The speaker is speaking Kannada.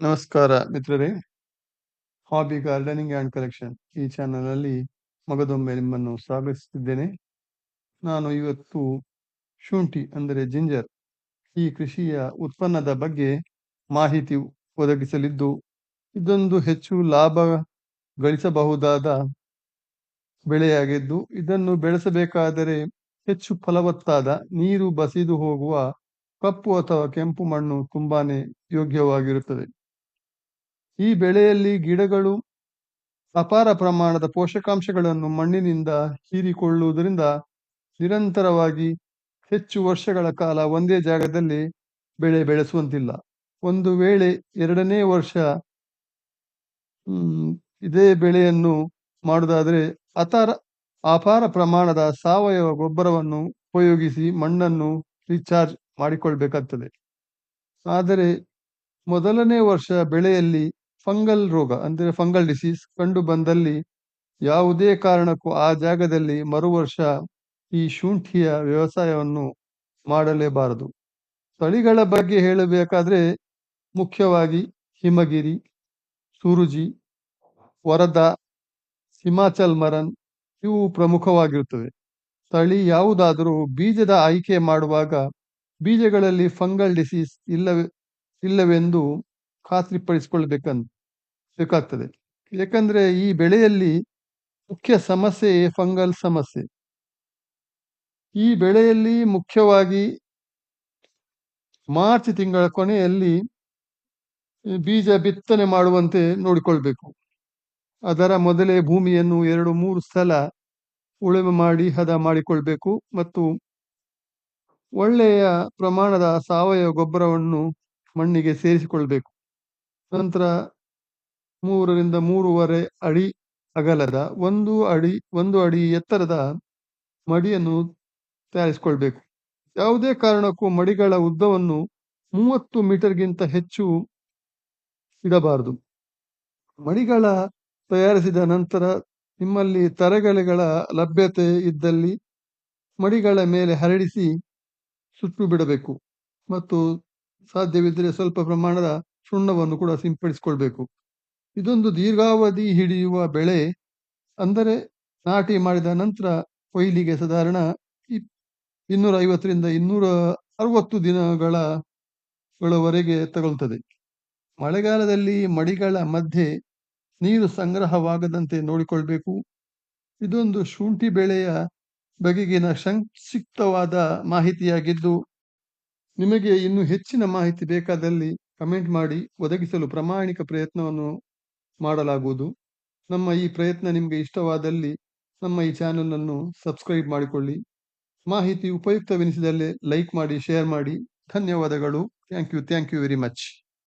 ನಮಸ್ಕಾರ ಮಿತ್ರರೇ. ಹಾಬಿ ಗಾರ್ಡನಿಂಗ್ ಆ್ಯಂಡ್ ಕಲೆಕ್ಷನ್ ಈ ಚಾನಲಲ್ಲಿ ಮಗದೊಮ್ಮೆ ನಿಮ್ಮನ್ನು ಸ್ವಾಗತಿಸುತ್ತಿದ್ದೇನೆ. ನಾನು ಇವತ್ತು ಶುಂಠಿ ಅಂದರೆ ಜಿಂಜರ್. ಈ ಕೃಷಿಯ ಉತ್ಪನ್ನದ ಬಗ್ಗೆ ಮಾಹಿತಿ ಒದಗಿಸಲಿದ್ದು, ಇದೊಂದು ಹೆಚ್ಚು ಲಾಭ ಗಳಿಸಬಹುದಾದ ಬೆಳೆಯಾಗಿದ್ದು, ಇದನ್ನು ಬೆಳೆಸಬೇಕಾದರೆ ಹೆಚ್ಚು ಫಲವತ್ತಾದ ನೀರು ಬಸಿದು ಹೋಗುವ ಕಪ್ಪು ಅಥವಾ ಕೆಂಪು ಮಣ್ಣು ತುಂಬಾನೇ ಯೋಗ್ಯವಾಗಿರುತ್ತದೆ. ಈ ಬೆಳೆಯಲ್ಲಿ ಗಿಡಗಳು ಅಪಾರ ಪ್ರಮಾಣದ ಪೋಷಕಾಂಶಗಳನ್ನು ಮಣ್ಣಿನಿಂದ ಹೀರಿಕೊಳ್ಳುವುದರಿಂದ ನಿರಂತರವಾಗಿ ಹೆಚ್ಚು ವರ್ಷಗಳ ಕಾಲ ಒಂದೇ ಜಾಗದಲ್ಲಿ ಬೆಳೆ ಬೆಳೆಸುವಂತಿಲ್ಲ. ಒಂದು ವೇಳೆ ಎರಡನೇ ವರ್ಷ ಇದೇ ಬೆಳೆಯನ್ನು ಮಾಡುವುದಾದರೆ ಅತಾರ ಅಪಾರ ಪ್ರಮಾಣದ ಸಾವಯವ ಗೊಬ್ಬರವನ್ನು ಉಪಯೋಗಿಸಿ ಮಣ್ಣನ್ನು ರೀಚಾರ್ಜ್ ಮಾಡಿಕೊಳ್ಬೇಕಾಗ್ತದೆ. ಆದರೆ ಮೊದಲನೇ ವರ್ಷ ಬೆಳೆಯಲ್ಲಿ ಫಂಗಲ್ ರೋಗ, ಅಂದರೆ ಫಂಗಲ್ ಡಿಸೀಸ್ ಕಂಡು ಬಂದಲ್ಲಿ ಯಾವುದೇ ಕಾರಣಕ್ಕೂ ಆ ಜಾಗದಲ್ಲಿ ಮರು ವರ್ಷ ಈ ಶುಂಠಿಯ ವ್ಯವಸಾಯವನ್ನು ಮಾಡಲೇಬಾರದು. ತಳಿಗಳ ಬಗ್ಗೆ ಹೇಳಬೇಕಾದ್ರೆ ಮುಖ್ಯವಾಗಿ ಹಿಮಗಿರಿ, ಸೂರುಜಿ, ವರದಾ, ಹಿಮಾಚಲ್ ಮರನ್ ಇವು ಪ್ರಮುಖವಾಗಿರುತ್ತವೆ. ತಳಿ ಯಾವುದಾದರೂ ಬೀಜದ ಆಯ್ಕೆ ಮಾಡುವಾಗ ಬೀಜಗಳಲ್ಲಿ ಫಂಗಲ್ ಡಿಸೀಸ್ ಇಲ್ಲವೇ, ಇಲ್ಲವೆಂದು ಖಾತ್ರಿಪಡಿಸಿಕೊಳ್ಬೇಕಂತ ಬೇಕಾಗ್ತದೆ. ಏಕೆಂದ್ರೆ ಈ ಬೆಳೆಯಲ್ಲಿ ಮುಖ್ಯ ಸಮಸ್ಯೆ ಫಂಗಲ್ ಸಮಸ್ಯೆ. ಈ ಬೆಳೆಯಲ್ಲಿ ಮುಖ್ಯವಾಗಿ ಮಾರ್ಚ್ ತಿಂಗಳ ಕೊನೆಯಲ್ಲಿ ಬೀಜ ಬಿತ್ತನೆ ಮಾಡುವಂತೆ ನೋಡಿಕೊಳ್ಬೇಕು. ಅದರ ಮೊದಲೇ ಭೂಮಿಯನ್ನು ಎರಡು ಮೂರು ಸಲ ಉಳುಮೆ ಮಾಡಿ ಹದ ಮಾಡಿಕೊಳ್ಬೇಕು ಮತ್ತು ಒಳ್ಳೆಯ ಪ್ರಮಾಣದ ಸಾವಯವ ಗೊಬ್ಬರವನ್ನು ಮಣ್ಣಿಗೆ ಸೇರಿಸಿಕೊಳ್ಬೇಕು. ನಂತರ ಮೂರರಿಂದ ಮೂರುವರೆ ಅಡಿ ಅಗಲದ ಒಂದು ಅಡಿ ಒಂದು ಅಡಿ ಎತ್ತರದ ಮಡಿಯನ್ನು ತಯಾರಿಸಿಕೊಳ್ಬೇಕು. ಯಾವುದೇ ಕಾರಣಕ್ಕೂ ಮಡಿಗಳ ಉದ್ದವನ್ನು ಮೂವತ್ತು ಮೀಟರ್ಗಿಂತ ಹೆಚ್ಚು ಇಡಬಾರದು. ಮಡಿಗಳ ತಯಾರಿಸಿದ ನಂತರ ನಿಮ್ಮಲ್ಲಿ ತರಗಲೆಗಳ ಲಭ್ಯತೆ ಇದ್ದಲ್ಲಿ ಮಡಿಗಳ ಮೇಲೆ ಹರಡಿಸಿ ಸುಟ್ಟು ಬಿಡಬೇಕು. ಮತ್ತು ಸಾಧ್ಯವಿದ್ದರೆ ಸ್ವಲ್ಪ ಪ್ರಮಾಣದ ಸುಣ್ಣವನ್ನು ಕೂಡ ಸಿಂಪಡಿಸಿಕೊಳ್ಬೇಕು. ಇದೊಂದು ದೀರ್ಘಾವಧಿ ಹಿಡಿಯುವ ಬೆಳೆ. ಅಂದರೆ ನಾಟಿ ಮಾಡಿದ ನಂತರ ಕೊಯ್ಲಿಗೆ ಸಾಧಾರಣ ಇಪ್- ಇನ್ನೂರ ಐವತ್ತರಿಂದ ಇನ್ನೂರ ಅರವತ್ತು ದಿನಗಳ ಗಳವರೆಗೆ ತಗೊಳ್ತದೆ. ಮಳೆಗಾಲದಲ್ಲಿ ಮಡಿಗಳ ಮಧ್ಯೆ ನೀರು ಸಂಗ್ರಹವಾಗದಂತೆ ನೋಡಿಕೊಳ್ಬೇಕು. ಇದೊಂದು ಶುಂಠಿ ಬೆಳೆಯ ಬಗೆಗಿನ ಸಂಕ್ಷಿಪ್ತವಾದ ಮಾಹಿತಿಯಾಗಿದ್ದು, ನಿಮಗೆ ಇನ್ನೂ ಹೆಚ್ಚಿನ ಮಾಹಿತಿ ಬೇಕಾದಲ್ಲಿ ಕಮೆಂಟ್ ಮಾಡಿ ಒದಗಿಸಲು ಪ್ರಾಮಾಣಿಕ ಪ್ರಯತ್ನವನ್ನು ಮಾಡಲಾಗುವುದು. ನಮ್ಮ ಈ ಪ್ರಯತ್ನ ನಿಮಗೆ ಇಷ್ಟವಾದಲ್ಲಿ ನಮ್ಮ ಈ ಚಾನಲನ್ನು ಸಬ್ಸ್ಕ್ರೈಬ್ ಮಾಡಿಕೊಳ್ಳಿ. ಮಾಹಿತಿ ಉಪಯುಕ್ತವೆನಿಸಿದಲ್ಲಿ ಲೈಕ್ ಮಾಡಿ, ಶೇರ್ ಮಾಡಿ. ಧನ್ಯವಾದಗಳು. Thank you thank you very much.